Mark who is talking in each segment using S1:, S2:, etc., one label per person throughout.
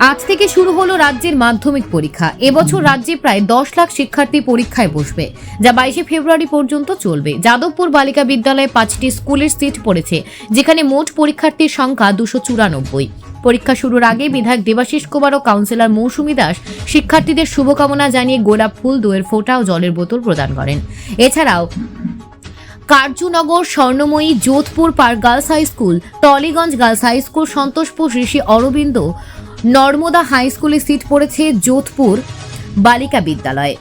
S1: আজ থেকে শুরু হলো রাজ্যের মাধ্যমিক পরীক্ষা। এবছর রাজ্যে প্রায় দশ লাখ শিক্ষার্থী পরীক্ষায় বসবে, যা বাইশে ফেব্রুয়ারি পর্যন্ত চলবে। যাদবপুর বালিকা বিদ্যালয়ে পাঁচটি স্কুলের সিট পড়েছে, যেখানে মোট পরীক্ষার্থীর সংখ্যা দুশো চুরানব্বই। পরীক্ষা শুরুর আগে বিধায়ক দেবাশিস কুমার ও কাউন্সিলর মৌসুমী দাস শিক্ষার্থীদের শুভকামনা জানিয়ে গোলাপ ফুল, দইয়ের ফোঁটা ও জলের বোতল প্রদান করেন। এছাড়াও Karyanagar, Swarnamoyee, Jodhpur park girls high school, Tollygunge girls high school, Santoshpur Rishi Aurobindo Narmada high স্কুলে সিট পড়েছে যোধপুর বালিকা বিদ্যালয়ে।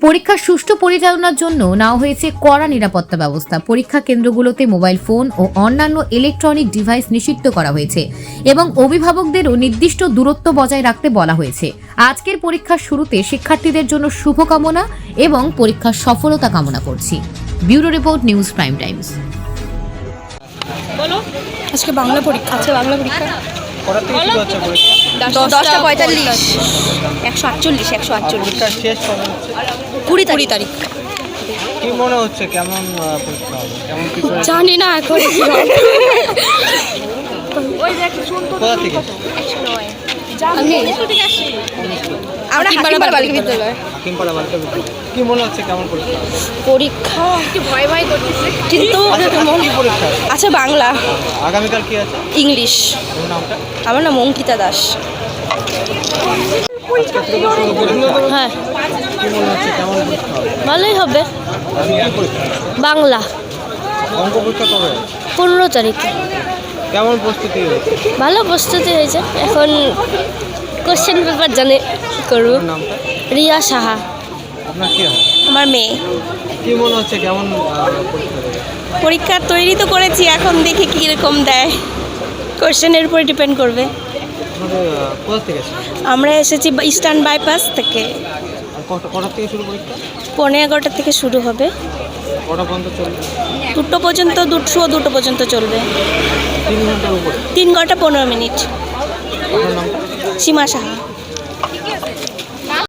S1: পরীক্ষার সুষ্ঠু পরিচালনার জন্য নেওয়া হয়েছে কড়া নিরাপত্তা ব্যবস্থা। পরীক্ষা কেন্দ্রগুলোতে মোবাইল ফোন ও অন্যান্য ইলেকট্রনিক ডিভাইস নিষিদ্ধ করা হয়েছে এবং অভিভাবকদেরও নির্দিষ্ট দূরত্ব বজায় রাখতে বলা হয়েছে। আজকের পরীক্ষার শুরুতে শিক্ষার্থীদের জন্য শুভকামনা এবং পরীক্ষার সফলতা কামনা করছি। Bureau report, news prime times.
S2: বলো।
S3: আজকে বাংলা পরীক্ষা
S2: আচ্ছা বাংলা পরীক্ষা।
S4: কটা থেকে শুরু হচ্ছে পরীক্ষা?
S3: দশটা পঁয়তাল্লিশ। একশো আটচল্লিশ একশো আটচল্লিশ।
S4: শেষ কবে হচ্ছে?
S3: কুড়ি কুড়ি তারিখ।
S4: কি মনে হচ্ছে কেমন পরীক্ষা হবে? কেমন প্রিপারেশন
S3: জানি না এখন।
S4: কোথা থেকে?
S3: আমি। আমরা হাকিমপাড়া বালিকা বিদ্যালয়।
S4: হাকিমপাড়া বালিকা বিদ্যালয় কি মনে হচ্ছে কেমন পরীক্ষা? হবে
S3: পরীক্ষা ভয় ভয় করতেছে। কিন্তু
S4: আচ্ছা, কি পরীক্ষা?
S3: আচ্ছা বাংলা।
S4: আগামীকাল কি আছে?
S3: ইংলিশ।
S4: নামটা?
S3: আমার নাম অঙ্কিতা দাস। হ্যাঁ।
S4: মনে
S3: ভালোই হবে। বাংলা।
S4: অঙ্ক পরীক্ষা কবে
S3: পনেরো তারিখে।
S4: কেমন প্রস্তুতি হয়েছে?
S3: ভালো প্রস্তুতি হয়েছে। এখন কোশ্চেন পেপার জানে কি করব।
S4: নামটা?
S3: রিয়া সাহা।
S4: আপনার কি হয়?
S3: আমার মেয়ে।
S4: কি মনে হচ্ছে কেমন পরীক্ষা?
S3: তৈরি তো করেছি এখন দেখি কীরকম দেয়। কোশ্চেনের উপর ডিপেন্ড করবে? আমরা এসেছি ইস্টার্ন বাইপাস থেকে। পনেরো এগারোটা থেকে শুরু হবে। দুটো পর্যন্ত দুটো দুটো পর্যন্ত চলবে।
S4: তিন
S3: ঘণ্টা পনেরো মিনিট। সীমা সাহা।